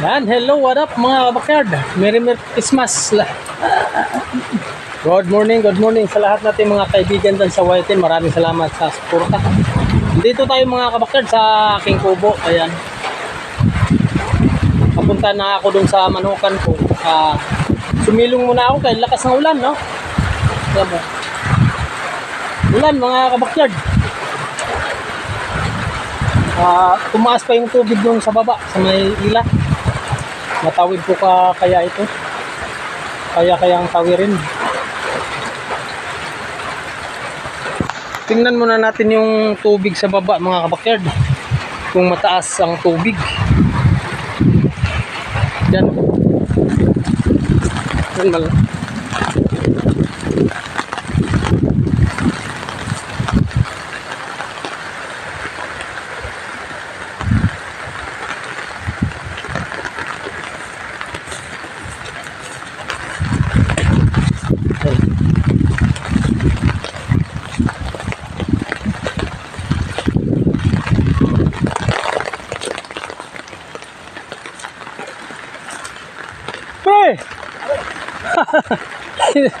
Yan, hello, what up mga kabakyard? Merry Merry Christmas. Good morning, good morning sa lahat natin mga kaibigan dyan sa Whiten. Maraming salamat sa suporta. Dito tayo mga kabakyard sa aking kubo. Ayan. Papunta na ako dun sa manukan ko. Ah, sumilong muna ako kay lakas ng ulan, no? Ayan mo. Ulan mga kabakyard. Ah, tumaas pa yung tubig doon sa baba, sa may ila. Matawid po ka kaya ito. Kaya kayang tawirin. Tingnan muna natin yung tubig sa baba mga kabakyard. Kung mataas ang tubig. Yan. Yan mal.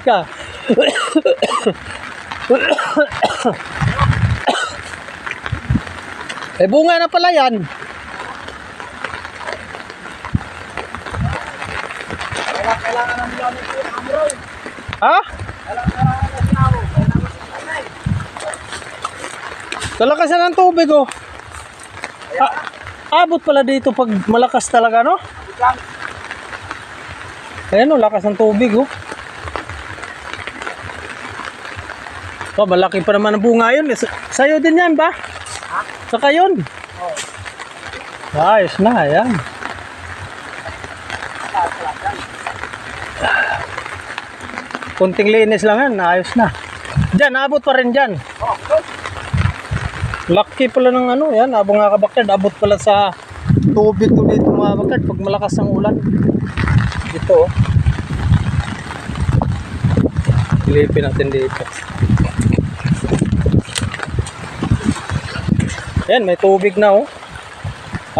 Ka. eh bunga na pala yan. Ha? Kalakasan ng tubig oh. Ah, abot pala dito pag malakas talaga no? Ayan o, lakas ng tubig oh. Oh, malaki pa naman ang bunga yun. Sa- Sa'yo din yan ba? Saka yun? Ayos na, ayan. Kunting linis lang yan, ayos na. Diyan, abot pa rin dyan. Lucky pala ng ano, yan, abang nga kabakyard, abot pala sa tubig to dito mga kabakyard pag malakas ang ulan. Dito oh. Silipin natin dito. Yan, may tubig na oh.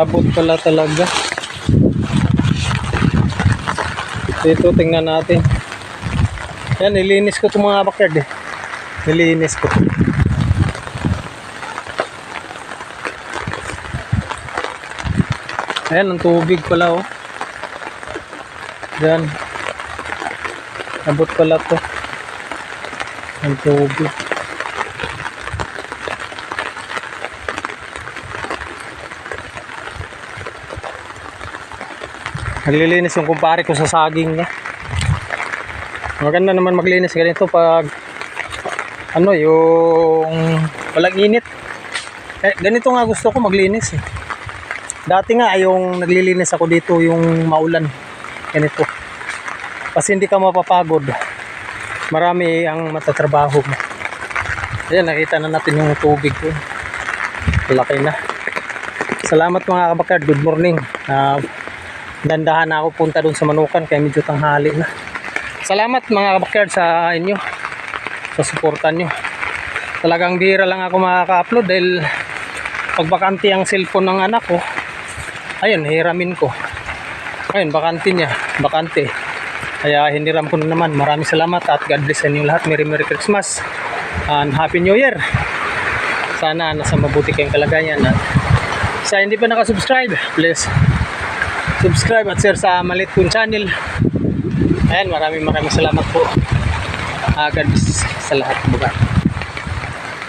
Abot pala talaga. Dito, tingnan natin. Yan, nilinis ko itong mga backyard eh. Nilinis ko. Ayan, ang tubig pala oh. Yan. Abot pala to. Ang tubig. Naglilinis yung kumpare ko sa saging niya. Maganda naman maglinis ganito pag ano yung walang init. Eh, ganito nga gusto ko maglinis eh. Dati nga yung naglilinis ako dito yung maulan. Ganito. Kasi hindi ka mapapagod. Marami ang matatrabaho mo. Ayan, nakita na natin yung tubig ko. Laki na. Salamat mga kabakard. Good morning. Ah, dandahan na ako punta doon sa Manukan kaya medyo tanghali na. Salamat mga kabakard sa inyo. Sa suportan nyo. Talagang bihira lang ako makaka-upload dahil pag bakante ang cellphone ng anak ko, ayun, hiramin ko. Ayun, bakante niya. Bakante. Kaya hiniram ko na naman. Maraming salamat at God bless sa inyo lahat. Merry Merry Christmas and Happy New Year. Sana nasa mabuti kayong kalagayan. At sa hindi pa nakasubscribe, please subscribe at share sa Malit Kun channel. Ayan, maraming maraming salamat po. God bless sa lahat. Bye.